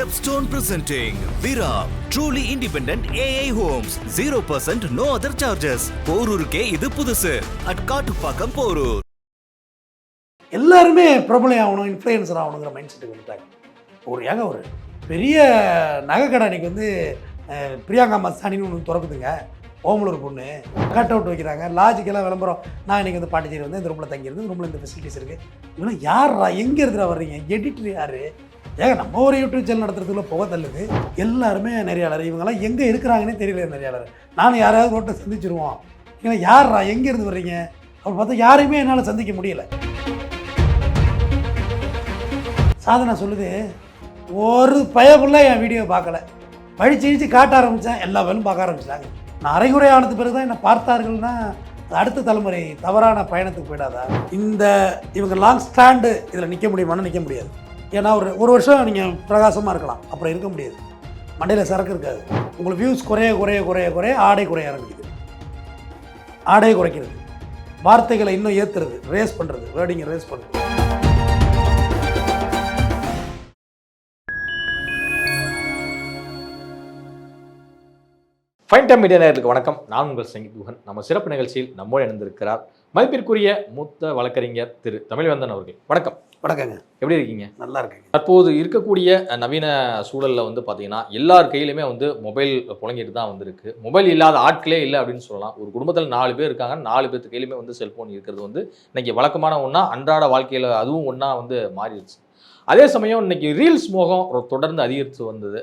Stepstone presenting Vira truly independent AI homes. 0% no other charges. போரூருக்கே இது புதுசு. At Kattupakkam Porur. எல்லாருமே பிரபலம் ஆகணும் இன்ஃப்ளூயன்சர் ஆகணுங்கிற மைண்ட் செட்டுக்கு வந்துட்டாங்க. ஒரு ஏங்க ஒரு பெரிய நகை கடை வந்து பிரியாங்கா மஸ்தானின்னு ஒன்று திறக்குதுங்க. ஓமலூர் பொண்ணு. கட் அவுட் வைக்கிறாங்க. லாஜிக்கெல்லாம் விளம்பரம். நான் இன்னைக்கு வந்து பாண்டிச்சேரி வந்து இந்த ரூமில் தங்கியிருந்து இந்த ரூமில் இந்த ஃபெசிலிட்டிஸ் இருக்குது இவெல்லாம் யாரா எங்கே இருந்துடா வர்றீங்க? எடிட்டர் யார்? ஏங்க நம்ம ஒரு யூடியூப் சேனல் நடத்துறதுக்குள்ள புகை தள்ளுது. எல்லாருமே நெறியாளர். இவங்கெல்லாம் எங்கே இருக்கிறாங்கன்னே தெரியல நெறியாளர். நானும் யாராவது ரோட்டை சந்திச்சிருவோம். இவங்க யாரா எங்கே இருந்து வர்றீங்க? அப்படி பார்த்தா யாரையுமே என்னால் சந்திக்க முடியல. சாதனை சொல்லுது ஒரு பயபுள்ள என் வீடியோ பார்க்கல. பழிச்சு இழிச்சு காட்ட ஆரம்பித்தேன் எல்லா வேலும் பார்க்க ஆரம்பிச்சிட்டாங்க. நான் அரைகுறை ஆனது பிறகு தான் என்னை பார்த்தார்கள்னா அடுத்த தலைமுறை தவறான பயணத்துக்கு போயிடாதா? இந்த இவங்க லாங் ஸ்டாண்டு இதில் நிற்க முடியுமான்னு நிற்க முடியாது. ஏன்னா ஒரு ஒரு வருஷம் நீங்கள் பிரகாசமாக இருக்கலாம். அப்புறம் இருக்க முடியாது. மண்டையில் சரக்கு இருக்காது. உங்களுக்கு வியூஸ் குறைய குறைய குறைய குறைய ஆடை குறைய ஆரம்பிக்குது. ஆடையை குறைக்கிறது. வார்த்தைகளை இன்னும் ஏற்றுறது ரேஸ் பண்ணுறது வேர்டிங்கை ரேஸ் பண்ணுறது ஃபைன் டைம் மீடியா நேர்களுக்கு வணக்கம். நான் உங்கள் சங்கீத் குஹன் நம்ம சிறப்பு நிகழ்ச்சியில் நம்மோடு இணைந்திருக்கிறார் மதிப்பிற்குரிய மூத்த வழக்கறிஞர் திரு தமிழ்வந்தன் அவர்கள். வணக்கம். வணக்கங்க. எப்படி இருக்கீங்க? நல்லா இருக்குங்க. தற்போது இருக்கக்கூடிய நவீன சூழலில் வந்து பார்த்தீங்கன்னா எல்லார் கையிலுமே வந்து மொபைல் புழங்கிட்டு தான் வந்திருக்கு. மொபைல் இல்லாத ஆட்களே இல்லை அப்படின்னு சொல்லலாம். ஒரு குடும்பத்தில் நாலு பேர் இருக்காங்க நாலு பேர்த்து கையிலுமே வந்து செல்ஃபோன் இருக்கிறது வந்து இன்னைக்கு வழக்கமான ஒன்றா அன்றாட வாழ்க்கையில் அதுவும் ஒன்றா வந்து மாறிடுச்சு. அதே சமயம் இன்னைக்கு ரீல்ஸ் மோகம் தொடர்ந்து அதிகரித்து வந்தது.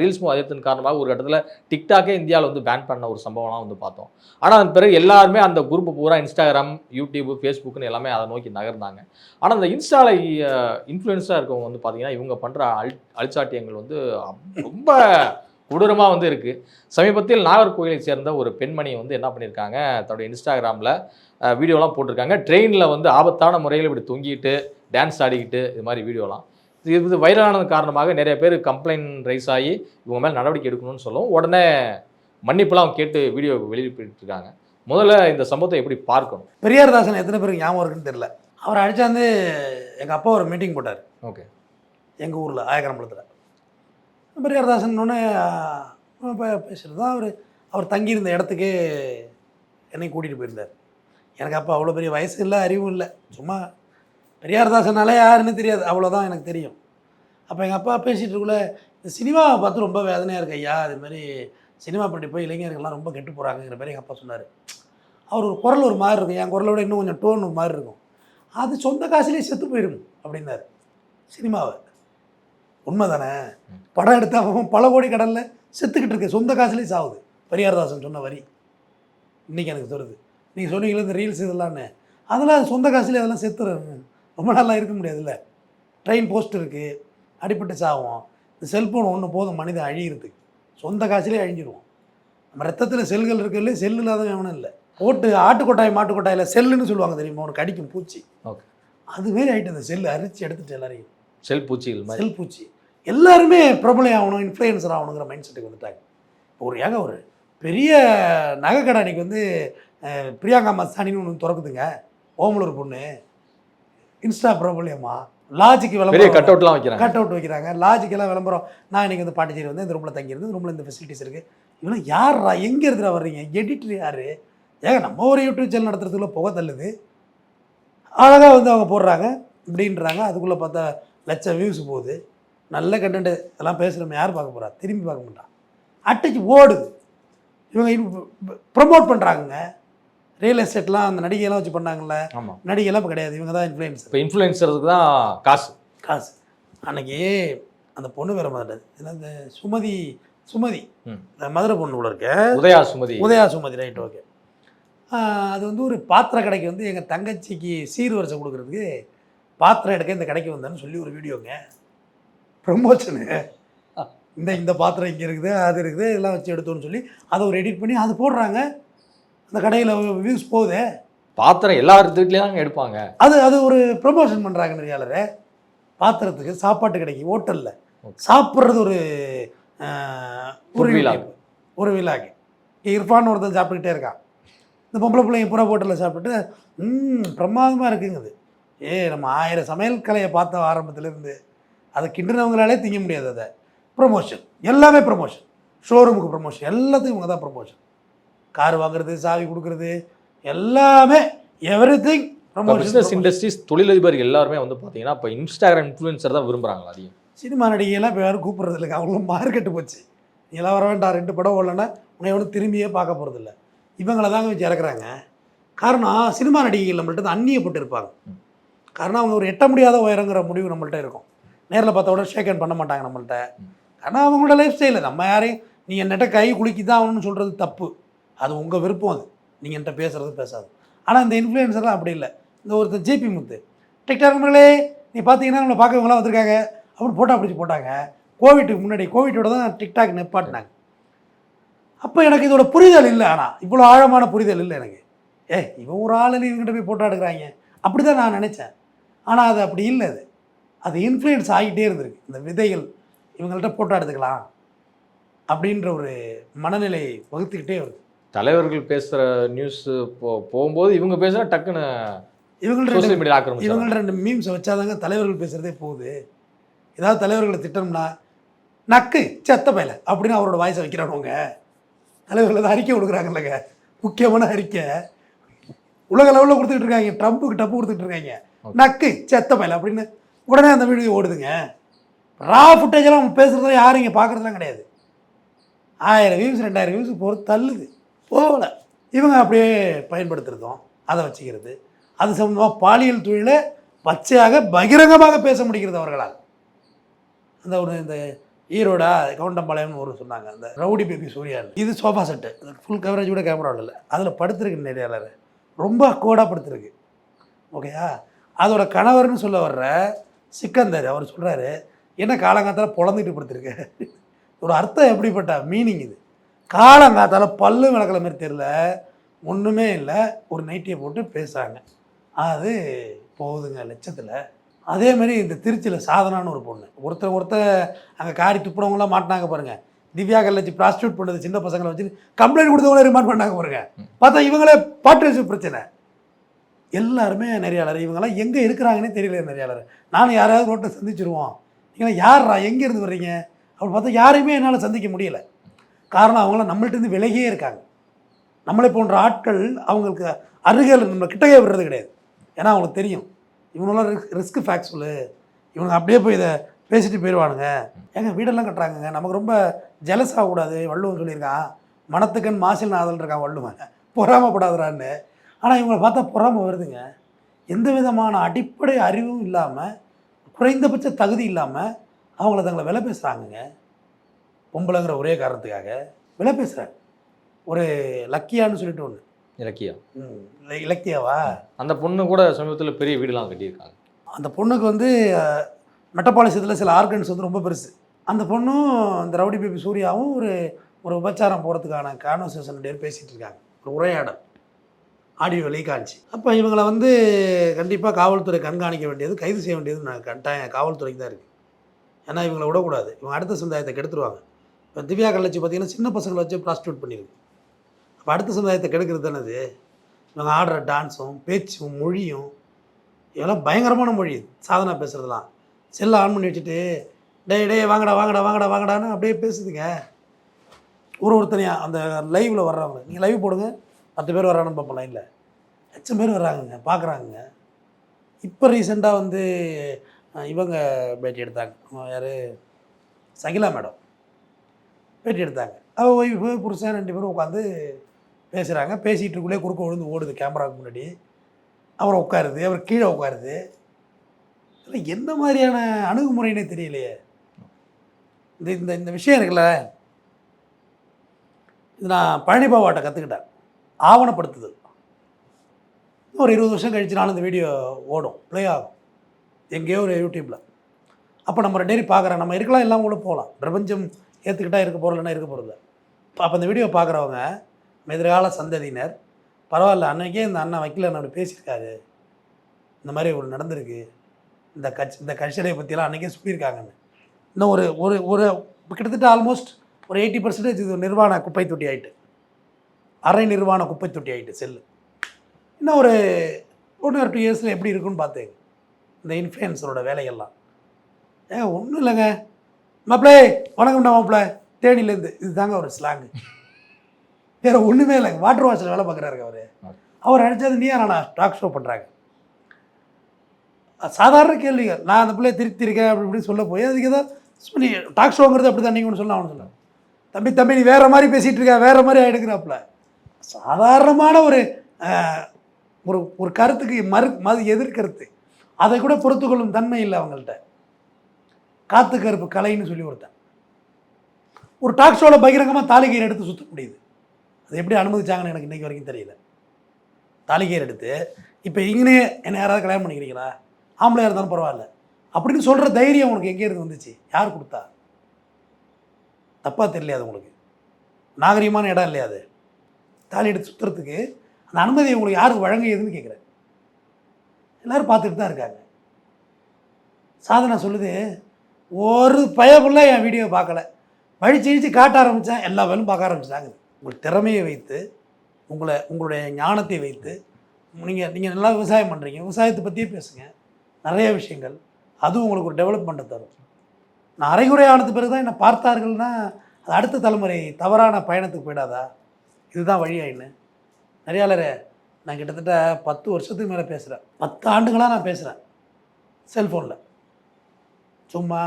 ரீல்ஸ் மோகம் அதிகரித்தின் காரணமாக ஒரு இடத்துல டிக்டாக்கே இந்தியாவில் வந்து பேன் பண்ண ஒரு சம்பவம்லாம் வந்து பார்த்தோம். ஆனால் அதன் பிறகு எல்லாருமே அந்த குரூப் பூரா இன்ஸ்டாகிராம் யூடியூப் ஃபேஸ்புக்னு எல்லாமே அதை நோக்கி நகர்ந்தாங்க. ஆனால் அந்த இன்ஸ்டாவில் இன்ஃப்ளூயன்ஸாக இருக்கவங்க வந்து பார்த்தீங்கன்னா இவங்க பண்ணுற அல் அழிச்சாட்டியங்கள் வந்து ரொம்ப கொடூரமாக வந்து இருக்குது சமீபத்தில் நாகர்கோயிலை சேர்ந்த ஒரு பெண்மணி வந்து என்ன பண்ணியிருக்காங்க? தன்னுடைய இன்ஸ்டாகிராமில் வீடியோலாம் போட்டிருக்காங்க. ட்ரெயினில் வந்து ஆபத்தான முறையில் இப்படி தொங்கிட்டு டான்ஸ் ஆடிக்கிட்டு இது மாதிரி வீடியோலாம். இது இது வைரலானது காரணமாக நிறைய பேர் கம்ப்ளைண்ட் ரைஸ் ஆகி இவங்க மேலே நடவடிக்கை எடுக்கணும்னு சொல்லும். உடனே மன்னிப்புலாம் கேட்டு வீடியோ வெளியிட்டிருக்காங்க. முதல்ல இந்த சம்பவத்தை எப்படி பார்க்கணும்? பெரியார் தாசன் எத்தனை பேருக்கு ஞாபகம் இருக்குன்னு தெரியல. அவர் அடிச்சாந்து எங்கள் அப்பா ஒரு மீட்டிங் போட்டார். ஓகே எங்கள் ஊரில் ஆயக்கரம்பலத்தில். பெரியார் தாசன் ஒன்று பேசுகிறது தான் அவர். அவர் தங்கியிருந்த இடத்துக்கு என்னை கூட்டிகிட்டு போயிருந்தார். எனக்கு அப்போ அவ்வளோ பெரிய வயசு இல்லை அறிவும் இல்லை. சும்மா பெரியார் தாசனாலே யாருன்னு தெரியாது. அவ்வளோதான் எனக்கு தெரியும். அப்போ எங்கள் அப்பா பேசிகிட்டு இருக்குள்ள இந்த சினிமாவை பார்த்து ரொம்ப வேதனையாக இருக்கு. ஐயா அது மாதிரி சினிமா பண்ணி போய் இளைஞர்கள்லாம் ரொம்ப கெட்டு போகிறாங்கிற மாதிரி எங்கள் அப்பா சொன்னார். அவர் ஒரு குரல் ஒரு மாதிரி இருக்கும். என் குரலோட இன்னும் கொஞ்சம் டோன் ஒரு மாதிரி இருக்கும். அது சொந்த காசுலேயே செத்து போயிடும் அப்படின்னாரு. சினிமாவை. உண்மை தானே படம் எடுத்தால் பல கோடி கடலில் செத்துக்கிட்டு இருக்கு. சொந்த காசுலேயே சாவுது. பெரியார்தாசன் சொன்ன வரி. இன்றைக்கி எனக்கு தருது நீங்கள் சொன்னீங்களே இந்த ரீல்ஸ் இதெல்லாம்னு அதெல்லாம் சொந்த காசுலேயே அதெல்லாம் செத்துரும். ரொம்ப நல்லா இருக்க முடியாதுல்ல. ட்ரெயின் போஸ்ட் இருக்குது அடிபட்டு சாவும். இந்த செல்ஃபோன் ஒன்று போதும் மனிதன் அழியிறதுக்கு. சொந்த காசுலேயே அழிஞ்சிருவோம். நம்ம ரத்தத்தில் செல்கள் இருக்குல்ல செல் இல்லாத எவனும் இல்லை. போட்டு ஆட்டுக்கொட்டாய் மாட்டுக்கொட்டாயில் செல்லுன்னு சொல்லுவாங்க தெரியுமா? ஒரு கடிக்கும் பூச்சி. ஓகே. அதுமாரி ஆகிட்டு அந்த செல்லு அரிச்சு எடுத்துட்டு எல்லாரையும். செல் பூச்சிகள் மாதிரி. செல் பூச்சி. எல்லாருமே பிரபலம் ஆகணும் இன்ஃப்ளூயன்சர் ஆகணுங்கிற மைண்ட் செட்டுக்கு வந்துட்டாங்க. ஒரு ஏங்க ஒரு பெரிய நகை கடை அன்னைக்கு வந்து பிரியாங்கா மஸ்தானின்னு ஒன்று திறக்குதுங்க. ஓமலூர் பொண்ணு. இன்ஸ்டா பிரபலியமா லாஜிக்கு விளம்பரம். கட் அவுட்லாம் வைக்கிறாங்க. கட் அவுட் வைக்கிறாங்க லாஜிக்கெல்லாம் விளம்பரம். நான் இன்னைக்கு வந்து பாண்டிச்சேரி வந்து இந்த ரூமில் தங்கியிருந்து ரூமில் இந்த ஃபெசிலிட்டிஸ் இருக்குது இவெல்லாம் யாரா எங்கே இருந்துடா வர்றீங்க? எடிட்டர் யார்? ஏங்க நம்ம ஒரு யூடியூப் சேனல் நடத்துறதுக்குள்ள புகை தள்ளுது. அழகாக வந்து அவங்க போடுறாங்க. இப்படின்றாங்க. அதுக்குள்ளே பார்த்தா லட்சம் வியூஸ் போகுது. நல்ல கண்டென்ட் எல்லாம் பேசுகிறோம் யார் பார்க்க போகிறா திரும்பி பார்க்க மாட்டான் அட்டைக்கு ஓடுது. இவங்க ப்ரமோட் பண்ணுறாங்கங்க ரியல் எஸ்டேட்லாம் அந்த நடிகையெல்லாம் வச்சு பண்ணாங்கல்ல ஆமாம் நடிகையெல்லாம் இப்போ கிடையாது. இவங்க தான் இன்ஃப்ளூயன்சர் இப்போ இன்ஃப்ளூயன்சருக்கு தான் காசு. காசு. அன்னைக்கு அந்த பொண்ணு வேற ஏன்னா இந்த சுமதி சுமதி. இந்த மதுரை பொண்ணு கூட இருக்க. உதயா சுமதி. உதயா சுமதி ரைட் ஓகே அது வந்து ஒரு பாத்திர கடைக்கு வந்து எங்கள் தங்கச்சிக்கு சீர் வரிசை கொடுக்குறதுக்கு பாத்திரம் எடுக்க இந்த கடைக்கு வந்தேன்னு சொல்லி ஒரு வீடியோங்க. ப்ரமோஷனு இந்த இந்த பாத்திரம் இங்கே இருக்குது அது இருக்குது எல்லாம் வச்சு எடுத்தோன்னு சொல்லி அதை ஒரு எடிட் பண்ணி அது போடுறாங்க. அந்த கடையில் வியூஸ் போகுதே. பாத்திரம் எல்லா வீட்லேயும் எடுப்பாங்க. அது அது ஒரு ப்ரமோஷன் பண்ணுறாங்க நிறையாளர். பாத்திரத்துக்கு சாப்பாட்டு கடைக்கு ஹோட்டலில். சாப்பிட்றது ஒரு ஒரு. YouTube. ஒரு விழாக்கு இர்ஃபான் ஒருத்தன் சாப்பிட்டுக்கிட்டே இருக்கான். இந்த பொம்பளை பிள்ளைங்க புறா ஹோட்டலில் சாப்பிட்டு ம் பிரமாதமாக இருக்குங்குது. ஏ நம்ம ஆயிரம் சமையல் கலையை பார்த்த ஆரம்பத்துலேருந்து அதை கிண்டுனவங்களாலே திங்க முடியாது அதை. ப்ரொமோஷன் எல்லாமே ப்ரொமோஷன் ஷோரூமுக்கு ப்ரொமோஷன் எல்லாத்துக்கும் இவங்க தான் ப்ரொமோஷன் கார் வாங்குறது சாவி கொடுக்குறது எல்லாமே everything business promotion industries தொழிலதிபர் எல்லாருமே வந்து பார்த்தீங்கன்னா இப்போ இன்ஸ்டாகிராம் இன்ஃப்ளூயன்சர் தான் விரும்புறாங்க அதிகம்? சினிமா நடிகையெல்லாம் இப்போ யாரும் கூப்பிட்றது இல்லைங்க அவங்களும் மார்க்கெட்டு போச்சு. நீ எல்லாம் வர வேண்டாம் ரெண்டு படம் ஓடலன்னா உன்னை எவனும் திரும்பியே பார்க்க போகிறதில்ல இவங்கள தாங்க வச்சு இறக்குறாங்க. காரணம் சினிமா நடிகைகள் நம்மள்ட்ட அந்நியப்பட்டு இருப்பாங்க. காரணம் அவங்க ஒரு எட்ட முடியாத உயரங்கிற முடிவு நம்மள்ட்ட இருக்கும். நேரில் பார்த்த உடனே ஷேக் ஹேண்ட் பண்ண மாட்டாங்க நம்மள்ட்ட. ஆனால் அவங்களோட லைஃப் ஸ்டைலு நம்ம யாரையும் நீ என்கிட்ட கை குலுக்கி தான் ஆகணும்னு சொல்கிறது தப்பு. அது உங்கள் விருப்பம் அது. நீங்கள் என்கிட்ட பேசுகிறது பேசாது. ஆனால் இந்த இன்ஃப்ளூயன்சர்லாம் அப்படி இல்லை. இந்த ஒருத்தர் ஜேபி முத்து. டிக்டாக் நண்பர்களே நீ பார்த்தீங்கன்னா நம்மளை பார்க்கவங்களாம் வந்திருக்காங்க. அப்படின்னு ஃபோட்டோ பிடிச்சி போட்டாங்க. கோவிட்டுக்கு முன்னாடி கோவிட்டோட தான் டிக்டாக் நிப்பாட்டினாங்க. அப்போ எனக்கு இதோட புரிதல் இல்லை ஆனால் இவ்வளோ ஆழமான புரிதல் இல்லை எனக்கு. ஏ இவன் ஒரு ஆள் இவங்ககிட்ட போய் ஃபோட்டோ எடுக்கிறாங்க. அப்படி தான் நான் நினச்சேன். ஆனால் அது அப்படி இல்லை அது. அது இன்ஃப்ளூயன்ஸ் ஆகிட்டே இருந்திருக்கு. இந்த விதைகள் இவங்கள்ட்ட ஃபோட்டோ எடுத்துக்கலாம். அப்படின்ற ஒரு மனநிலை வகுத்துக்கிட்டே வருது. தலைவர்கள் பேசுற நியூஸ் போ போகும்போது இவங்க பேசுனா டக்குன்னு இவங்கள்ட்ட இவங்கள்ட்ட ரெண்டு மீம்ஸை வச்சாதாங்க தலைவர்கள் பேசுகிறதே போகுது. ஏதாவது தலைவர்களை திட்டணும்னா நக்கு செத்த பயல அப்படின்னு அவரோட வாய்ஸை வைக்கிறானுங்க தலைவர்கள் அதை அறிக்கை கொடுக்குறாங்கல்லங்க. முக்கியமான அறிக்கை. உலக லெவலில் கொடுத்துட்டு இருக்காங்க. ட்ரம்ப்புக்கு டப்பு கொடுத்துட்டு இருக்காங்க. நக்கு செத்த பயல அப்படின்னு உடனே அந்த வீடியோ ஓடுதுங்க. ரா ஃபுட்டேஜெல்லாம் அவங்க பேசுகிறத யாரும் இங்கே பார்க்குறதுலாம் கிடையாது. ஆயிரம் வியூஸ் ரெண்டாயிரம் வியூஸ் போகிறது தள்ளுது. போகலை. இவங்க அப்படியே பயன்படுத்துகிறதும் அதை வச்சுக்கிறது. அது சம்மந்தமாக பாலியல் தொழிலை பச்சையாக பகிரங்கமாக பேச முடிகிறது அவர்களால். அந்த ஒரு இந்த ஈரோடா கவுண்டம்பாளையம்னு ஒரு சொன்னாங்க அந்த ரவுடி பேபி சூர்யா. இது சோஃபா செட்டு. ஃபுல் கவரேஜ் கூட கேமராவில் இல்லை. அதில் படுத்துருக்கு நிறையாளர் ரொம்ப கோடாக படுத்துருக்கு. ஓகேயா அதோட கணவர்னு சொல்ல வர்ற சிக்கந்தர் அவர் சொல்கிறாரு என்ன காலங்காலத்தில் பொழந்துட்டு படுத்திருக்க? ஒரு அர்த்தம் எப்படிப்பட்ட மீனிங் இது. காலங்காத்தால பல்லு விளக்கல மாதிரி தெரில ஒன்றுமே இல்லை. ஒரு நைட்டியை போட்டு பேசுகிறாங்க அது போகுதுங்க லட்சத்தில். அதே மாதிரி இந்த திருச்சியில் சாதனான்னு ஒரு பொண்ணு. ஒருத்தர் ஒருத்தர் அங்கே காரி துப்புறவங்களாம் மாட்டினாங்க பாருங்கள் திவ்யா கல்லச்சி ப்ராஸ்டியூட் பண்ணது சின்ன பசங்களை வச்சு கம்ப்ளைண்ட் கொடுத்தவங்களே ரிமாண்ட் பண்ணாங்க பாருங்க. பார்த்தா இவங்களே பாட்டு பிரச்சனை. எல்லாருமே நெறியாளர். இவங்கெல்லாம் எங்கே இருக்கிறாங்கன்னே தெரியல நெறியாளர். நானும் யாராவது ரோட்டில் சந்திச்சிருவோம். நீங்களாம் யார்ரா எங்கேருந்து வர்றீங்க? அப்படி பார்த்தா யாரையுமே என்னால் சந்திக்க முடியல. காரணம் அவங்களாம் நம்மள்ட்ட விலகியே இருக்காங்க. நம்மளை போன்ற ஆட்கள் அவங்களுக்கு அருகில் நம்ம கிட்டக்கே விடுறது கிடையாது. ஏன்னா அவங்களுக்கு தெரியும். இவங்களாம் ரிஸ்க் ரிஸ்க் ஃபேக்ஸ்ஃபுல்லு இவங்க அப்படியே போய் இதை பேசிட்டு போயிடுவானுங்க. ஏங்க வீடெல்லாம் கட்டுறாங்கங்க. நமக்கு ரொம்ப ஜெலஸ் ஆகக்கூடாது. வள்ளுவன் சொல்லியிருக்கான். மனத்துக்கன் மாசில் நாதல் இருக்கான் வள்ளுவன். பொறாமப்படாதறான்னு. ஆனால் இவங்களை பார்த்தா பொறாம வருதுங்க. எந்த விதமான அடிப்படை அறிவும் இல்லாமல் குறைந்தபட்ச தகுதி இல்லாமல் அவங்கள தங்களை விலை பேசுகிறாங்கங்க பொம்பளைங்கிற ஒரே காரணத்துக்காக விலை பேசுகிறாங்க ஒரு லக்கியான்னு சொல்லிட்டு ஒன்று இலக்கியா? இலக்கியாவா? அந்த பொண்ணு கூட சமீபத்தில் பெரிய வீடுலாம் கட்டியிருக்காங்க. அந்த பொண்ணுக்கு வந்து மெட்டபாலிசத்தில் சில ஆர்கன்ஸ் வந்து ரொம்ப பெருசு. அந்த பொண்ணும் இந்த ரவுடி பேபி சூர்யாவும் ஒரு ஒரு உபச்சாரம் போகிறதுக்கான கான்வர்சேஷன் டேர் பேசிகிட்டு இருக்காங்க. ஒரு உரையாடல். ஆடியோ வெளியே காமிச்சு அப்போ இவங்களை வந்து கண்டிப்பாக காவல்துறை கண்காணிக்க வேண்டியது கைது செய்ய வேண்டியது நான் கட்டாயம் காவல்துறைக்கு தான் இருக்குது ஏன்னா இவங்களை விடக்கூடாது. இவங்க அடுத்த சமுதாயத்தை கெடுத்துருவாங்க. இப்போ திவ்யா காலேஜ் பார்த்தீங்கன்னா சின்ன பசங்களை வச்சு ப்ராஸ்டியூட் பண்ணியிருக்கு அப்போ அடுத்த சமுதாயத்தை கெடுக்கிறது தானே அது இவங்க ஆடுற டான்ஸும் பேச்சும் மொழியும் இதெல்லாம் பயங்கரமான மொழி. சாதனா பேசுகிறதுலாம் செல்லை ஆன் பண்ணி வச்சுட்டு டேய் டே வாங்கடா வாங்கடா வாங்கடா வாங்கடான்னு அப்படியே பேசுதுங்க. ஒரு ஒருத்தனையாக அந்த லைவில் வர்றவங்க. நீங்கள் லைவ் போடுங்க. பத்து பேர் வராங்கன்னு பார்ப்போம் லைனில் லட்சம் பேர் வர்றாங்கங்க பார்க்குறாங்க இப்போ ரீசெண்டாக வந்து இவங்க பேட்டி எடுத்தாங்க. யார்? சகிலா மேடம் பேட்டி எடுத்தாங்க அவள் ஒய்ஃபு புருஷன் ரெண்டு பேரும் உட்காந்து பேசுகிறாங்க பேசிகிட்டு இருக்குள்ளே குறுக்க விழுந்து ஓடுது கேமராவுக்கு முன்னாடி. அவர் உட்காருது அவர் கீழே உட்காருது. இல்லை எந்த மாதிரியான அணுகுமுறைனே தெரியலையே. இந்த இந்த இந்த விஷயம் இருக்குல்ல? இது நான் பழனிபாவாட்ட கற்றுக்கிட்டேன் ஆவணப்படுத்துதல். ஒரு இருபது வருஷம் கழிச்சு கழிச்சுனாலும் இந்த வீடியோ ஓடும். ப்ளே ஆகும். எங்கேயோ ஒரு யூடியூப்பில் அப்போ நம்ம ரெண்டு பேரும் பார்க்குறோம் நம்ம இருக்கலாம் எல்லாம் கூட போகலாம். பிரபஞ்சம் ஏற்றுக்கிட்டால் இருக்க போகிறோம்னா இருக்க போகிறது அப்போ அந்த வீடியோ பார்க்குறவங்க எதிர்கால சந்ததியினர் பரவாயில்ல அன்றைக்கே இந்த அண்ணன் வக்கீல் அப்படி பேசியிருக்காரு. இந்த மாதிரி ஒரு நடந்திருக்கு. இந்த கட்சி இந்த கட்சியை பற்றியெல்லாம் அன்றைக்கே சொல்லியிருக்காங்கன்னு. இன்னும் ஒரு ஒரு ஒரு கிட்டத்தட்ட ஆல்மோஸ்ட் ஒரு எயிட்டி பர்சன்டேஜ் இது நிர்வாண குப்பை தொட்டி ஆகிட்டு அரை நிர்வாண குப்பை தொட்டி ஆகிட்டு செல்லு. இன்னும் ஒரு ஒன்று ஒரு டூ இயர்ஸில் எப்படி இருக்குன்னு பார்த்தேங்க இந்த இன்ஃப்ளூயன்சரோட வேலையெல்லாம். ஏங்க ஒன்றும் இல்லைங்க. மாப்பிளே வணக்கம்டா மாப்பிள. தேனிலேருந்து இது தாங்க ஒரு ஸ்லாங்கு வேற ஒன்றுமே இல்லைங்க வாட்டர் வாஷில் வேலை பார்க்குறாரு அவர். அவர் அடித்தது நீ நான் டாக் ஷோ பண்ணுறாங்க சாதாரண கேள்விகள் நான் அந்த பிள்ளைய திருத்திருக்கேன் அப்படி இப்படி சொல்ல போய் அதுக்கு ஏதோ நீ டாக் ஷோங்கிறது அப்படி தான் நீங்கள் ஒன்று சொல்ல அவனு சொல்ல. தம்பி தம்பி நீ வேற மாதிரி பேசிகிட்டு இருக்க வேற மாதிரி ஆகிடுக்கிறாப்புல சாதாரணமான ஒரு ஒரு ஒரு கருத்துக்கு மறு மது எதிர்கருத்து. அதை கூட பொறுத்துக்கொள்ளும் தன்மை இல்லை அவங்கள்ட்ட. காத்து கருப்பு கலைன்னு சொல்லி ஒருத்தன். ஒரு டாக் ஷோவில் பகிரங்கமாக தாலிகையர் எடுத்து சுத்த முடியுது அது எப்படி அனுமதிச்சாங்கன்னு எனக்கு இன்றைக்கி வரைக்கும் தெரியல. தாலிகையர் எடுத்து இப்போ இங்கனே என்னை யாராவது கல்யாணம் பண்ணிக்கிறீங்களா? ஆம்பளையாக இருந்தாலும் பரவாயில்ல. அப்படின்னு சொல்கிற தைரியம் உனக்கு எங்கே இருந்து வந்துச்சு? யார் கொடுத்தா? தப்பாக தெரியலையா அது உங்களுக்கு? நாகரிகமான இடம் இல்லையா அது? தாலி எடுத்து சுற்றுறதுக்கு அந்த அனுமதியை உங்களுக்கு யாருக்கு வழங்கியதுன்னு கேட்குறேன் எல்லோரும் பார்த்துட்டு தான் இருக்காங்க. சாதனை சொல்லுது ஒரு பயப்புள்ள என் வீடியோ பார்க்கல. வழிச்சு இழிச்சு காட்ட ஆரம்பித்தேன் எல்லா வேலும் பார்க்க ஆரம்பிச்சிட்டாங்க உங்கள் திறமையை வைத்து உங்களை உங்களுடைய ஞானத்தை வைத்து நீங்கள் நீங்கள் நல்லா விவசாயம் பண்ணுறீங்க விவசாயத்தை பற்றியே பேசுங்க. நிறைய விஷயங்கள். அதுவும் உங்களுக்கு ஒரு டெவலப்மெண்ட்டை தரும். நான் அரைகுறை ஆனது பிறகு தான் என்னை பார்த்தார்கள்னா அது அடுத்த தலைமுறை தவறான பயணத்துக்கு போயிடாதா? இதுதான் வழியாயின்னு நிறையாளரே நான் கிட்டத்தட்ட பத்து வருஷத்துக்கு மேலே பேசுகிறேன் பத்து ஆண்டுகளாக நான் பேசுகிறேன் செல்ஃபோனில் சும்மா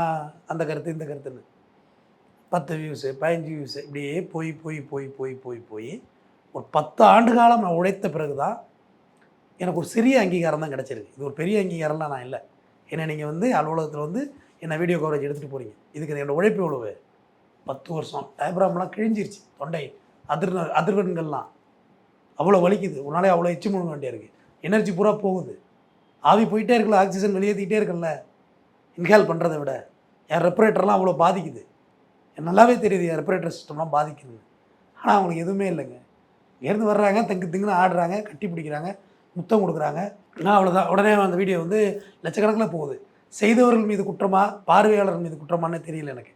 அந்த கருத்து இந்த கருத்துன்னு. பத்து வியூஸு பதினஞ்சு வியூஸு இப்படியே போய் போய் போய் போய் போய் போய் ஒரு பத்து ஆண்டு காலம் நான் உழைத்த பிறகு தான் எனக்கு ஒரு சிறிய அங்கீகாரம் தான் கிடச்சிருக்கு. இது ஒரு பெரிய அங்கீகாரம்லாம் நான் இல்லை. ஏன்னா நீங்கள் வந்து அலுவலகத்தில் வந்து என்ன வீடியோ கவரேஜ் எடுத்துகிட்டு போகிறீங்க இதுக்கு என்னோடய உழைப்பு எவ்வளவு? பத்து வருஷம். டயப்ராம்லாம் கிழிஞ்சிருச்சு. தொண்டை அதிர் அதிர்வெண்கள்லாம். அவ்வளோ வலிக்குது. உன்னாலே அவ்வளோ எச்சு முழுங்க வேண்டியா இருக்குது எனர்ஜி பூரா போகுது. ஆவி போயிட்டே இருக்கல ஆக்சிஜன் வெளியேற்றிக்கிட்டே இருக்கல இன்ஹேல் பண்ணுறதை விட என் ரெப்பரேட்டர்லாம் அவ்வளோ பாதிக்குது? நல்லாவே தெரியுது என் ரெப்பரேட்டர் சிஸ்டம்லாம் பாதிக்குது. ஆனால் அவங்களுக்கு எதுவுமே இல்லைங்க. இங்கேருந்து வர்றாங்க தங்கு திங்குன்னு ஆடுறாங்க கட்டி பிடிக்கிறாங்க முத்தம் கொடுக்குறாங்க. நான் அவ்வளோதான் உடனே அந்த வீடியோ வந்து லட்சக்கணக்கில் போகுது. செய்தவர்கள் மீது குற்றமா பார்வையாளர் மீது குற்றமானே தெரியல எனக்கு.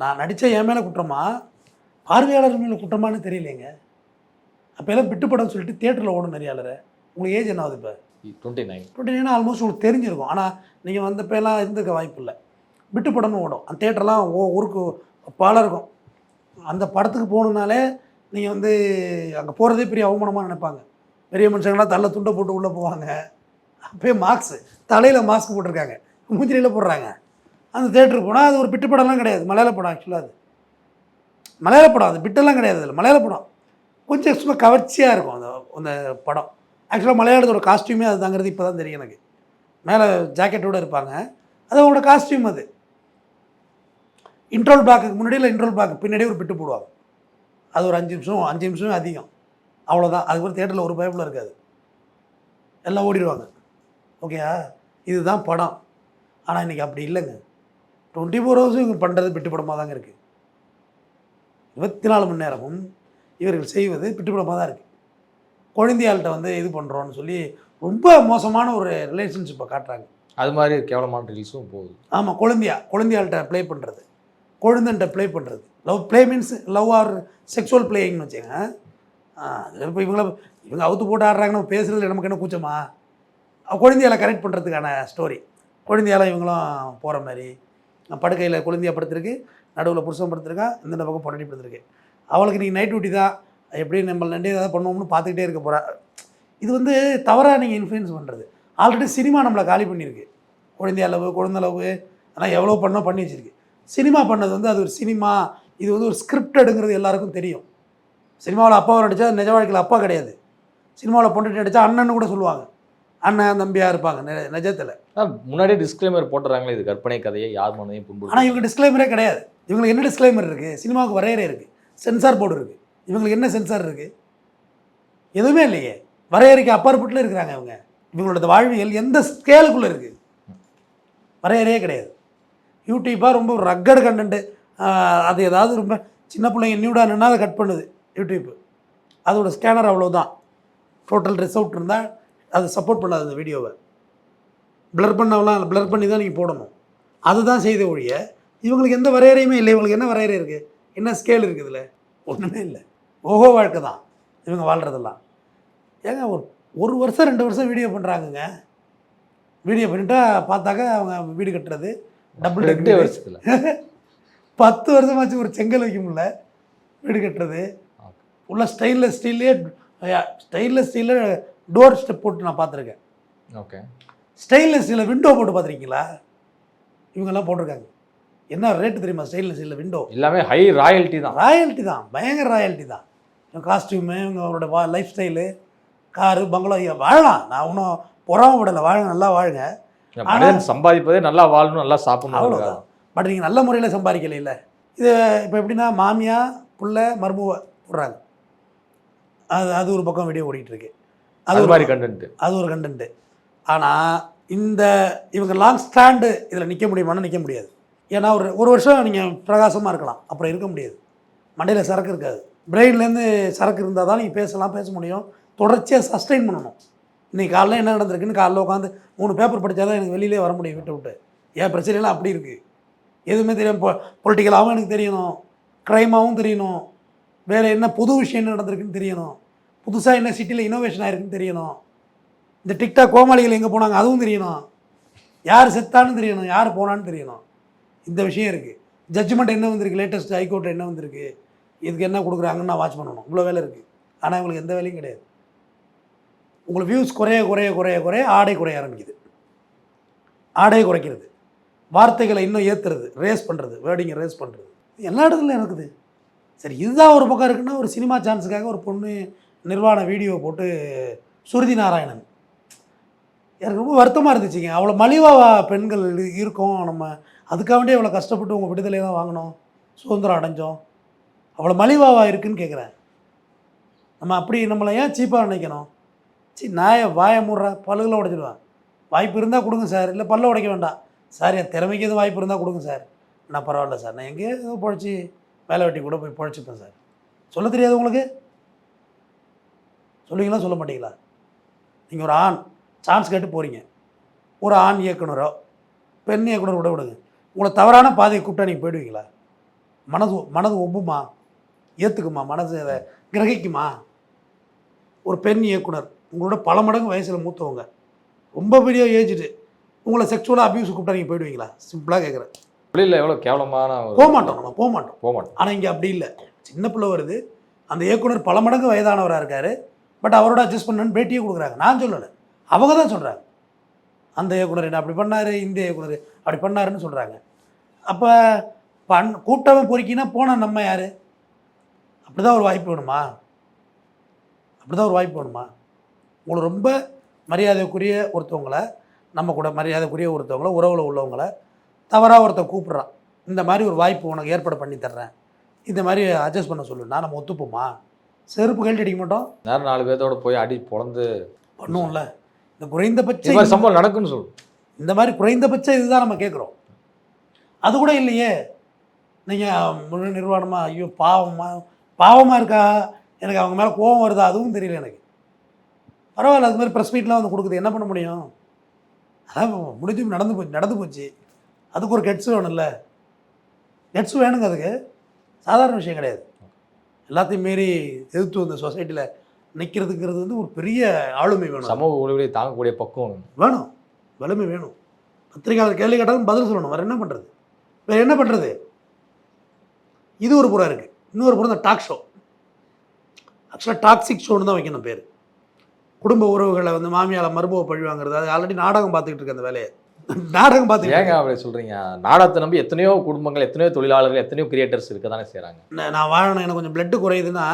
நான் நடித்த என் மேலே குற்றமா பார்வையாளர் மேலே குற்றமானு தெரியலைங்க அப்போ எல்லாம் பிட்டு படம் சொல்லிட்டு தேட்டரில் ஓடும் நிறையாளரை உங்களுக்கு ஏஜ் என்ன ஆகுது இப்போ? Twenty nine twenty nine almost உங்களுக்கு தெரிஞ்சிருக்கும். ஆனால் நீங்கள் வந்தப்பெல்லாம் இருந்திருக்க வாய்ப்பு இல்லை விட்டு படம்னு ஓடும். அந்த தேட்டர்லாம் ஓ ஊருக்கு பாலம் இருக்கும். அந்த படத்துக்கு போகணுன்னாலே நீங்கள் வந்து அங்கே போகிறதே பெரிய அவமானமாக நினைப்பாங்க. பெரிய மனுஷங்களாம் தள்ள துண்டை போட்டு உள்ளே போவாங்க. அப்பயே மாஸ்க் தலையில் மாஸ்க் போட்டிருக்காங்க. மூஞ்சிலையில் போடுறாங்க. அந்த தேட்டருக்கு போனால் அது ஒரு பிட்டு படம்லாம் கிடையாது. மலையாள படம் ஆக்சுவலாக அது. மலையாள படம் அது பிட்டெல்லாம் கிடையாது அதில். மலையாள படம். கொஞ்சம் சும்மா கவர்ச்சியாக இருக்கும் அந்த அந்த படம். ஆக்சுவலாக மலையாளத்தோட காஸ்ட்யூமே அது தாங்கிறது இப்போ தான் தெரியும் எனக்கு. மேலே ஜாக்கெட்டோடு இருப்பாங்க. அது அவங்களோட காஸ்ட்யூம் அது. இன்ட்ரோல் பிளாக்குக்கு முன்னாடி இல்லை இன்ட்ரோல் பிளாக் பின்னாடி ஒரு பிட்டு போடுவாங்க. அது ஒரு அஞ்சு நிமிஷம் அஞ்சு நிமிஷம் அதிகம். அவ்வளோதான் அதுக்கு ஒரு தேட்டரில் ஒரு பயப்பில் இருக்காது. எல்லாம் ஓடிடுவாங்க. ஓகேயா? இதுதான் படம். ஆனால் இன்றைக்கி அப்படி இல்லைங்க. டுவெண்ட்டி ஃபோர் ஹவர்ஸும் இவங்க பண்ணுறது பிட்டு படமாக தாங்க இருக்குது இருபத்தி நாலு மணி நேரமும் இவர்கள் செய்வது பிட்டு படமாக தான் இருக்குது குழந்தையாள்கிட்ட வந்து இது பண்ணுறோன்னு சொல்லி ரொம்ப மோசமான ஒரு ரிலேஷன்ஷிப்பை காட்டுறாங்க. அது மாதிரி கேவலமான ரீல்ஸும் போகுது. ஆமாம் குழந்தையா குழந்தையாள்கிட்ட ப்ளே பண்ணுறது குழந்தைன்ட்ட ப்ளே பண்ணுறது love play means love or sexual பிளேயிங்னு வச்சுங்க அதில் இப்போ இவங்கள இவங்க அவுத்து போட்டு ஆடுறாங்கன்னு பேசுகிறதுல நமக்கு என்ன கூச்சமா? குழந்தையால கரெக்ட் பண்ணுறதுக்கான ஸ்டோரி குழந்தையால இவங்களும் போகிற மாதிரி. படுக்கையில் குழந்தையா படுத்திருக்கு நடுவில் புருஷன் படுத்திருக்கான் இந்த பக்கம் பொண்டாட்டி படுத்திருக்கு. அவளுக்கு நீங்கள் நைட் டியூட்டி தான். எப்படி நம்ம நண்டு ஏதாவது பண்ணுவோம்னு பார்த்துக்கிட்டே இருக்க போகிறா இது வந்து தவறாக நீங்கள் இன்ஃப்ளூயன்ஸ் பண்ணுறது ஆல்ரெடி சினிமா நம்மளை காலி பண்ணியிருக்கு. குழந்தை அளவு குழந்தை அளவு அதெல்லாம் எவ்வளோ பண்ணோம் பண்ணி வச்சிருக்கு. சினிமா பண்ணது வந்து அது ஒரு சினிமா இது வந்து ஒரு ஸ்கிரிப்டடுங்கிறது எல்லாருக்கும் தெரியும். சினிமாவில் அப்பாவை நடித்தா நிஜ வாழ்க்கையில் அப்பா கிடையாது. சினிமாவில் பொண்டாட்டி நடித்தா அண்ணன்னு கூட சொல்லுவாங்க. அண்ணன் தம்பியாக இருப்பாங்க நிஜத்தில். முன்னாடியே டிஸ்க்ளைமர் போட்டுறாங்களே இது கற்பனை கதையை யார் மனதையும் ஆனால் இவங்க டிஸ்க்ளைமரே கிடையாது. இவங்களுக்கு என்ன டிஸ்க்ளைமர் இருக்குது சினிமாவுக்கு வரையறை இருக்குது சென்சார் போர்டு இருக்குது இவங்களுக்கு என்ன சென்சார் இருக்குது எதுவுமே இல்லையே. வரையறைக்கு அப்பாற்பட்டில் இருக்கிறாங்க இவங்க. இவங்களோட வாழ்வியல் எந்த ஸ்கேலுக்குள்ளே இருக்குது வரையறையே கிடையாது. யூடியூப்பாக ரொம்ப ரக்கடு கண்டென்ட்டு அது ஏதாவது ரொம்ப சின்ன பிள்ளைங்க நியூடாக நின்னா அதை கட் பண்ணுது யூடியூப்பு அதோட ஸ்கேனர் அவ்வளோதான் டோட்டல் ரிசல்ட் இருந்தால் அது சப்போர்ட் பண்ணாது அந்த வீடியோவை ப்ளர் பண்ணவெல்லாம் ப்ளர் பண்ணி தான் நீங்கள் போடணும். அதுதான் செய்த ஒழிய இவங்களுக்கு எந்த வரையறையுமே இல்லை. இவங்களுக்கு என்ன வரையறை இருக்குது என்ன ஸ்கேல் இருக்குது இதில்? ஒன்றுமே இல்லை. ஓஹோ வாழ்க்கை தான். இவங்க வாழ்கிறதெல்லாம் ஏங்க ஒரு ஒரு வருஷம் ரெண்டு வருஷம் வீடியோ பண்ணுறாங்கங்க வீடியோ பண்ணிட்டா பார்த்தாக்க அவங்க வீடு கட்டுறது டபுள் ரெண்டே வருஷத்துல. பத்து வருஷமாச்சு ஒரு செங்கல் வைக்க முடியல வீடு கட்டுறது. உள்ள ஸ்டெயின்லெஸ் ஸ்டீல்லே ஸ்டெயின்லெஸ் ஸ்டீலில் டோர் ஸ்டெப் போட்டு நான் பார்த்துருக்கேன். ஓகே. ஸ்டெயின்லெஸ் ஸ்டீலில் விண்டோ போட்டு பார்த்துருக்கீங்களா? இவங்கெல்லாம் போட்டிருக்காங்க. என்ன ரேட்டு தெரியுமா ஸ்டெயின்லெஸ் ஸ்டீலில் விண்டோ எல்லாமே ஹை ராயல்ட்டி தான். ராயல்ட்டி தான் பயங்கர ராயல்ட்டி தான். காஸ்டியூமு இவங்க அவரோட வா லைஃப் ஸ்டைலு காரு பங்களா வாழலாம். நான் ஒன்றும் புறாம விடலை வாழுங்க நல்லா வாழுங்க. மனிதன் சம்பாதிப்பதே நல்லா வாழணும் நல்லா சாப்பிடணும் அவ்வளோதான் பட் நீங்கள் நல்ல முறையில் சம்பாதிக்கல இல்லை இது இப்போ எப்படின்னா மாமியா புள்ள மருமவ போடுறாங்க. அது அது ஒரு பக்கம் வீடியோ ஓடிட்டு இருக்கு அது ஒரு மாதிரி கண்டென்ட் அது ஒரு கண்டென்ட்டு ஆனால் இந்த இவங்க லாங் ஸ்டாண்டு இதில் நிற்க முடியுமான்னு நிற்க முடியாது. ஏன்னா ஒரு ஒரு வருஷம் நீங்கள் பிரகாசமாக இருக்கலாம். அப்புறம் இருக்க முடியாது. மண்டையில் சரக்கு இருக்காது. பிரெயின்லேருந்து சரக்கு இருந்தால் தான் நீங்கள் பேசலாம் பேச முடியும். தொடர்ச்சியாக சஸ்டெயின் பண்ணணும். இன்றைக்கி காலைல என்ன நடந்திருக்குன்னு காலைல உட்காந்து மூணு பேப்பர் படித்தா தான் எனக்கு வெளியிலே வர முடியும் விட்டு விட்டு. என் பிரச்சனைலாம் அப்படி இருக்குது எதுவுமே தெரியும் பொ பொலிட்டிக்கலாகவும் எனக்கு தெரியணும். க்ரைமாகவும் தெரியணும். வேறு என்ன புது விஷயம் என்ன நடந்திருக்குன்னு தெரியணும். புதுசாக என்ன சிட்டியில் இனோவேஷன் ஆயிருக்குன்னு தெரியணும். இந்த டிக்டாக் கோமாளிகள் எங்கே போனாங்க அதுவும் தெரியணும். யார் செத்தான்னு தெரியணும் யார் போனான்னு தெரியணும். இந்த விஷயம் இருக்குது ஜட்ஜ்மெண்ட் என்ன வந்திருக்கு? லேட்டஸ்ட் ஹைகோர்ட்டில் என்ன வந்திருக்கு? இதுக்கு என்ன கொடுக்குறாங்கன்னு நான் வாட்ச் பண்ணணும். இவ்வளோ வேலை இருக்குது ஆனால் இவங்களுக்கு எந்த வேலையும் கிடையாது. உங்களுக்கு வியூஸ் குறைய குறைய குறைய குறைய ஆடை குறைய ஆரம்பிக்குது. ஆடையை குறைக்கிறது. வார்த்தைகளை இன்னும் ஏற்றுறது ரேஸ் பண்ணுறது வேர்டிங்கை ரேஸ் பண்ணுறது எல்லா இடத்துலையும் இருக்குது சரி இதுதான் ஒரு பக்கம் இருக்குன்னா ஒரு சினிமா சான்ஸுக்காக ஒரு பொண்ணு நிர்வாண வீடியோ போட்டு சுருதி நாராயணன். எனக்கு ரொம்ப வருத்தமாக இருந்துச்சுங்க. அவ்வளோ மலிவாக பெண்கள் இருக்கோம். நம்ம அதுக்காக இவ்வளோ கஷ்டப்பட்டு உங்கள் விடுதலை தான் வாங்கினோம். சுதந்திரம் அடைஞ்சோம். அவ்வளோ மலிவாவாக இருக்குன்னு கேட்குறேன் நம்ம அப்படி நம்மளை ஏன் சீப்பாக நினைக்கணும்? சி நாயை வாயை மூடுறேன் பல்லுகளை உடைச்சிடுவேன் வாய்ப்பு இருந்தால் கொடுங்க சார் இல்லை பல்ல உடைக்க வேண்டாம். சார் என் திறமைக்கு எதுவும் வாய்ப்பு இருந்தால் கொடுங்க சார். நான் பரவாயில்ல சார் நான் எங்கேயோ ஏதோ பழச்சி வேலை வெட்டி கூட போய் பழச்சிப்பேன் சார். சொல்ல தெரியாது உங்களுக்கு? சொல்லுவீங்களா சொல்ல மாட்டீங்களா? நீங்கள் ஒரு ஆண் சான்ஸ் கேட்டு போகிறீங்க ஒரு ஆண் இயக்குனரோ பெண் இயக்குனர் விட விடுங்க. உங்களை தவறான பாதையை கூப்பிட்டா நீங்கள் போயிடுவீங்களா? மனது மனது ஒப்புமா? ஏற்றுக்குமா மனது அதை கிரகிக்குமா? ஒரு பெண் இயக்குனர் உங்களோட பல மடங்கு வயசில் மூத்தவங்க ரொம்ப பெரிய ஏஜ்டு உங்களை செக்ஷுவலாக அபியூஸ் கூப்பிட்டா நீங்கள் போயிடுவீங்களா? சிம்பிளாக கேட்குறேன் வெளியில எவ்வளவு கேவலமான போக மாட்டோம் நம்ம போக மாட்டோம். போக மாட்டோம். ஆனால் இங்கே அப்படி இல்லை. சின்ன பிள்ளை வருது அந்த இயக்குனர் பல மடங்கு வயதானவராக இருக்கார் பட் அவரோட அட்ஜஸ்ட் பண்ணணும்னு பேட்டியே கொடுக்குறாங்க. நான் சொல்லலை அவங்க தான் சொல்கிறாங்க அந்த இயக்குனர் என்ன அப்படி பண்ணார் இந்த இயக்குனர் அப்படி பண்ணாருன்னு சொல்கிறாங்க அப்போ பண் கூட்டவன் பொறுக்கினா போன நம்ம யார்? அப்படி தான் ஒரு வாய்ப்பு வேணுமா? அப்படி தான் ஒரு வாய்ப்பு வேணுமா? உங்களுக்கு ரொம்ப மரியாதைக்குரிய ஒருத்தவங்கள நம்ம கூட மரியாதைக்குரிய ஒருத்தவங்கள உறவில் உள்ளவங்கள தவறாக ஒருத்தன் கூப்பிட்றான். இந்த மாதிரி ஒரு வாய்ப்பு உனக்கு ஏற்பாடு பண்ணி தர்றேன். இந்த மாதிரி அட்ஜஸ்ட் பண்ண சொல்லுன்னா நம்ம ஒத்துப்போமா? செருப்பு கழட்டி அடிக்க மாட்டோம். நேரம் நாலு பேர்த்தோட போய் அடி பொழந்து பண்ணுவோம்ல. இந்த குறைந்தபட்ச சம்பவம் நடக்குன்னு சொல்லு. இந்த மாதிரி குறைந்தபட்ச இதுதான் நம்ம கேட்குறோம். அது கூட இல்லையே. நீங்கள் முழு நிர்வாணமாக ஐயோ பாவமாக பாவமாக இருக்கா? எனக்கு அவங்க மேலே கோபம் வருதா? அதுவும் தெரியல எனக்கு. பரவாயில்ல அது மாதிரி ப்ரெஸ் மீட்லாம் வந்து கொடுக்குது. என்ன பண்ண முடியும்? அதான் முடிஞ்சு நடந்து போச்சு நடந்து போச்சு. அதுக்கு ஒரு கெட்ஸ் வேணும்ல. கெட்ஸ் வேணுங்க அதுக்கு. சாதாரண விஷயம் கிடையாது. எல்லாத்தையும் மீறி எதிர்த்து வந்த சொசைட்டியில் நிற்கிறதுங்கிறது வந்து ஒரு பெரிய ஆளுமை வேணும். சமூக ஒளிவுடைய தாங்கக்கூடிய பக்குவம் வேணும். வலிமை வேணும். பத்திரிகையாளர் கேள்வி கேட்டாலும் பதில் சொல்லணும். வேறு என்ன பண்ணுறது வேறு என்ன பண்ணுறது இது ஒரு புறம் இருக்குது இன்னொரு புறம் இந்த டாக் ஷோ ஆக்சுவலாக டாக்ஸிக் ஷோன்னு தான் வைக்கணும் பேர். குடும்ப உறவுகளை வந்து மாமியால மருமக பழி வாங்குறது அது ஆல்ரெடி நாடகம் பார்த்துக்கிட்டு இருக்கு அந்த வேலையை. நாடகம் பார்த்துக்கிட்டு ஏங்க அப்படி சொல்றீங்க? நாடகத்தை நம்பி எத்தனையோ குடும்பங்கள் எத்தனையோ தொழிலாளர்கள் எத்தனையோ கிரியேட்டர்ஸ் இருக்க தானே செய்றாங்க. நான் வாழணும் எனக்கு கொஞ்சம் பிளட்டு குறையுதுன்னா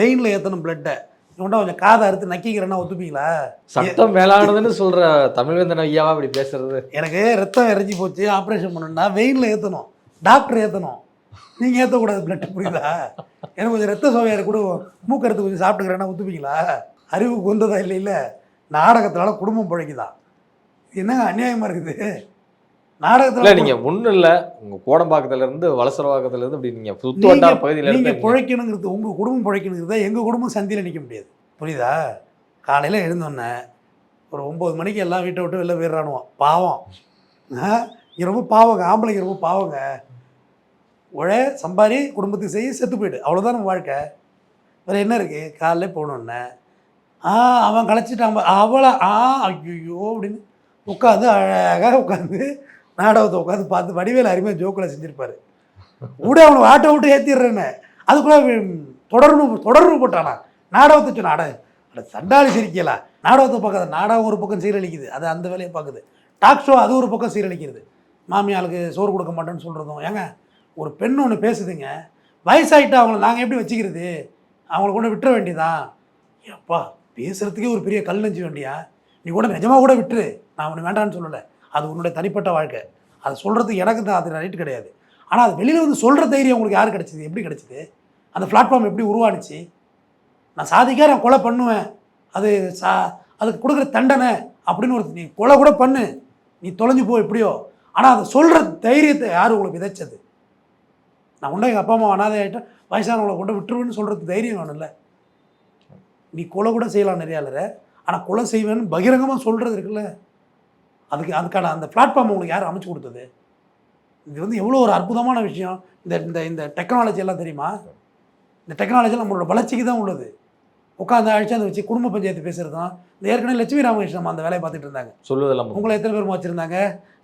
வெயினில் ஏற்றணும் பிளட்டை இவன்டா கொஞ்சம் காதை அறுத்து நக்கிக்கிறேன்னா ஒத்துப்பீங்களா? சட்டம் மேலானதுன்னு சொல்ற தமிழ்வேந்தன் ஐயாவா இப்படி பேசுறது? எனக்கு ரத்தம் இறஞ்சி போச்சு ஆப்ரேஷன் பண்ணணும்னா வெயினில் ஏற்றணும் டாக்டர் ஏற்றணும் நீங்கள் ஏற்றக்கூடாது பிளட் புரியுதா? எனக்கு கொஞ்சம் ரத்த சோகையார் கூட மூக்கறுத்து கொஞ்சம் சாப்பிட்டுக்கிறேன்னா ஒத்துப்பீங்களா? அறிவு கொண்டதா இல்லை இல்லை. நாடகத்தினால குடும்பம் பிழைக்குதா இது என்னங்க அநியாயமாக இருக்குது நாடகத்தில் நீங்க ஒண்ணும் இல்ல. உங்க கோடம்பாக்கத்துல இருந்து வலசரவாக்கத்துல இருந்து இப்படி நீங்க சுத்து வட்டார பகுதியில நீங்கள் பிழைக்கணுங்கிறது உங்கள் குடும்பம் பிழைக்கணுங்கிறத எங்கள் குடும்பம் சந்தியில் நிற்க முடியாது. புரியுதா? காலையில் எழுந்தோன்னே ஒரு ஒம்பது மணிக்கு எல்லாம் வீட்டை விட்டு வெளில போயிடுறானுவோம் பாவம்? இங்க ரொம்ப பாவங்க. ஆம்பளைங்க ரொம்ப பாவங்க. உழை சம்பாரி குடும்பத்துக்கு செய்ய செத்து போயிடு. அவ்வளோதான் நம்ம வாழ்க்கை. வேறு என்ன இருக்குது காலைல போனோன்னே ஆ அவன் களைச்சிட்டான் அவளை ஆ ஐயோ அப்படின்னு உட்காந்து அழகாக உட்காந்து நாடகத்தை உட்காந்து பார்த்து வடிவேல் அருமையாக ஜோக்கில் செஞ்சுருப்பார். விட அவனை ஆட்டை விட்டு ஏற்றிடுறேன்னு அதுக்குள்ளே தொடர்பு தொடர்பு போட்டானா. நாடகத்தை சொன்ன அட அட சண்டாளி சிரிக்கலா. நாடகத்தை பார்க்காத நாடகம் ஒரு பக்கம் சீரழிக்குது. அது அந்த வேலையை பார்க்குது. டாக் ஷோ அது ஒரு பக்கம் சீரழிக்கிறது. மாமியாளுக்கு சோறு கொடுக்க மாட்டேன்னு சொல்கிறதும் ஏங்க? ஒரு பெண் ஒன்று பேசுதுங்க. வயசாயிட்டா அவங்கள நாங்கள் எப்படி வச்சுக்கிறது? அவங்கள கொண்டு விட்டுற வேண்டியதான் எப்பா பேசுகிறதுக்கே ஒரு பெரிய கல் நெஞ்சு வேண்டியா? நீ கூட நிஜமாக கூட விட்டுரு. நான் ஒன்று வேண்டான்னு சொல்லலை. அது உன்னுடைய தனிப்பட்ட வாழ்க்கை. அது சொல்கிறதுக்கு எனக்கு தான் அது ரைட் கிடையாது. ஆனால் அது வெளியில் வந்து சொல்கிற தைரியம் உங்களுக்கு யார் கிடச்சிது? எப்படி கிடச்சிது? அந்த பிளாட்ஃபார்ம் எப்படி உருவானுச்சு? நான் சாதிக்காக நான் கொலை பண்ணுவேன். அது சா அதுக்கு கொடுக்குற தண்டனை அப்படின்னு ஒரு நீ கொலை கூட பண்ணு. நீ தொலைஞ்சு போ எப்படியோ. ஆனால் அதை சொல்கிற தைரியத்தை யார் உங்களுக்கு விதைச்சது? நான் உண்டா எங்கள் அப்பா அம்மா அனாதை ஆகிட்டேன் வயசானவங்களை கொண்டு விட்டுருவேன்னு சொல்கிறதுக்கு தைரியம் வேணும்ல. நீ கொலை கூட செய்யலாம் நிறையா இல்லை ஆனால் கொலை செய்வேன்னு பகிரங்கமாக சொல்கிறது இருக்குல்ல. அதுக்கு அதுக்கான அந்த பிளாட்ஃபார்ம் உங்களுக்கு யார் அமைச்சு கொடுத்தது? இது வந்து எவ்வளோ ஒரு அற்புதமான விஷயம். இந்த இந்த இந்த டெக்னாலஜி எல்லாம் தெரியுமா? இந்த டெக்னாலஜி நம்மளோட வளர்ச்சிக்கு தான் உள்ளது. உட்காந்து அழிச்சு அதை வச்சு குடும்ப பஞ்சாயத்து பேசுகிறது தான் இந்த ஏற்கனவே லட்சுமி ராமகிருஷ்ணன் அந்த வேலையை பார்த்துட்டு இருந்தாங்க. சொல்வதெல்லாம் உங்களை எத்தனை பேர் வச்சுருந்தாங்க?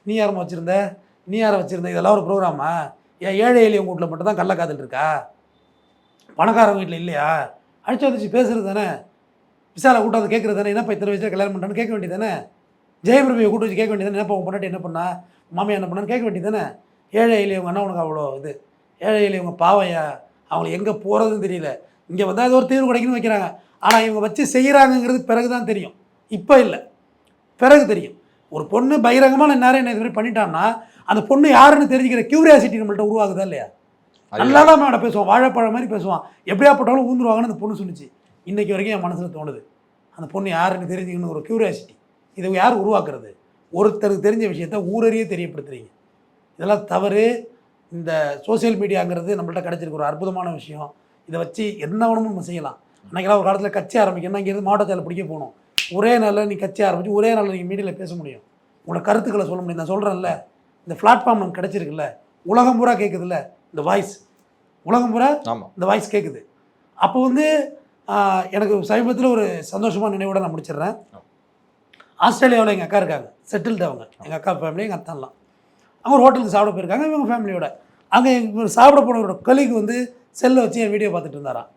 நீ யாரும் வச்சுருந்த? நீ யாரை வச்சுருந்த? இதெல்லாம் ஒரு ப்ரோக்ராமா ஏன் ஏழை எளியவங்க வீட்டில் மட்டும் தான் கள்ளக்காதல் இருக்கா? பணக்காரங்க வீட்டில் இல்லையா? அழிச்சு வந்துச்சு பேசுகிறது தானே? விசாலை கூட்ட வந்து கேட்குறது தானே? என்னப்பா இத்தனை வயசில் கல்யாணம் பண்ணுறான்னு கேட்க வேண்டியது தானே? ஜெயபிரபியை கூட்டு வச்சு கேட்க வேண்டியது தானே? என்னப்பா உங்கள் பொண்டாட்டி என்ன பண்ணா? மாமியா என்ன பண்ணான்னு கேட்க வேண்டியது தானே? ஏழை எளியவங்க அண்ணா உனக்கு அவ்வளோ இது. ஏழை எளியவங்க பாவையா? அவங்களுக்கு எங்கே போகிறதுன்னு தெரியல. இங்கே வந்தால் ஏதோ ஒரு தீர்வு கிடைக்குன்னு வைக்கிறாங்க. ஆனால் இவங்க வச்சு செய்கிறாங்கங்கிறது பிறகு தான் தெரியும். இப்போ இல்லை. பிறகு தெரியும். ஒரு பொண்ணு பகிரங்கமாக நான் நேரம் என்ன இது மாதிரி பண்ணிட்டான்னா அந்த பொண்ணு யாருன்னு தெரிஞ்சுக்கிற கியூரியாசிட்டி நம்மள்ட்ட உருவாகுதா இல்லையா? நல்லா தான் மேடம் பேசுவான். வாழைப்பழம் மாதிரி பேசுவான். எப்படியாப்பட்டாலும் ஊந்துருவாங்கன்னு அந்த பொண்ணு சொன்னுச்சு இன்னைக்கு வரைக்கும் என் மனசில் தோணுது. அந்த பொண்ணு யாருன்னு தெரிஞ்சுக்கணும் ஒரு கியூரியாசிட்டி இதை யார் உருவாக்குறது? ஒருத்தருக்கு தெரிஞ்ச விஷயத்த ஊரறிய தெரியப்படுத்துறீங்க. இதெல்லாம் தவறு. இந்த சோஷியல் மீடியாங்கிறது நம்மள்ட்ட கிடச்சிருக்க ஒரு அற்புதமான விஷயம். இதை வச்சு என்ன வேணுமோ நம்ம செய்யலாம். அன்றைக்கெல்லாம் ஒரு காலத்தில் கட்சி ஆரம்பிக்கணும்னா இங்கேருந்து மாவட்ட செயலை பிடிக்க போகணும். ஒரே நாளில் நீ கட்சி ஆரம்பிச்சு ஒரே நாளில் நீங்கள் மீடியாவில் பேச முடியும். உங்களோட கருத்துக்களை சொல்ல முடியும். நான் சொல்கிறேன்ல இந்த பிளாட்ஃபார்ம் நமக்கு கிடச்சிருக்குல்ல. உலகம் பூரா கேட்குதுல்ல இந்த வாய்ஸ் உலகம் பூரா இந்த வாய்ஸ் கேட்குது அப்போ வந்து எனக்கு சமீபத்தில் ஒரு சந்தோஷமான நினைவோட நான் முடிச்சிடுறேன். ஆஸ்திரேலியாவில் எங்கள் அக்கா இருக்காங்க. செட்டில்டு அவங்க. எங்கள் அக்கா ஃபேமிலி எங்கள் அத்தான்லாம் அவங்க ஒரு ஹோட்டலுக்கு சாப்பிட போயிருக்காங்க இவங்க ஃபேமிலியோட அங்கே இவர் சாப்பிட போனவரோட கலிக்கு வந்து செல்லை வச்சு என் வீடியோ பார்த்துட்டு இருந்தாராம்.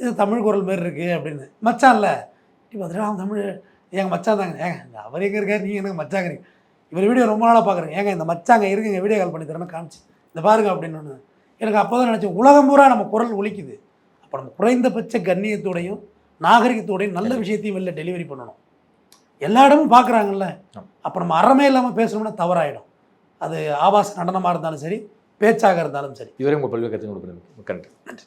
இது தமிழ் குரல் மாரி இருக்குது அப்படின்னு. மச்சான்ல பார்த்துட்டு அவன் தமிழ். எங்கள் மச்சான் தாங்க ஏங்க அவர் எங்கே இருக்கார்? நீங்கள் எனக்கு மச்சாங்கிறீங்க? இவர் வீடியோ ரொம்ப நாளாக பார்க்குறேங்க ஏங்க இந்த மச்சாங்க இருக்குங்க வீடியோ கால் பண்ணி தரேன்னு காமிச்சு. இந்த பாருங்க அப்படின்னு ஒன்று எனக்கு அப்போ தான் நினச்சேன் உலகம் பூரா நம்ம குரல் ஒலிக்குது. அப்போ நம்ம குறைந்தபட்ச கண்ணியத்தோடையும் நாகரிகத்தோடையும் நல்ல விஷயத்தையும் வெளில டெலிவரி பண்ணணும். எல்லா இடமும் பார்க்குறாங்கல்ல. அப்போ நம்ம அறமே இல்லாமல் பேசணும்னா தவறாயிடும். அது ஆபாச நடனமாக இருந்தாலும் சரி பேச்சாக இருந்தாலும் சரி. இதுவரை உங்கள் பல்வேறு கொடுப்பது மிக்க நன்றி.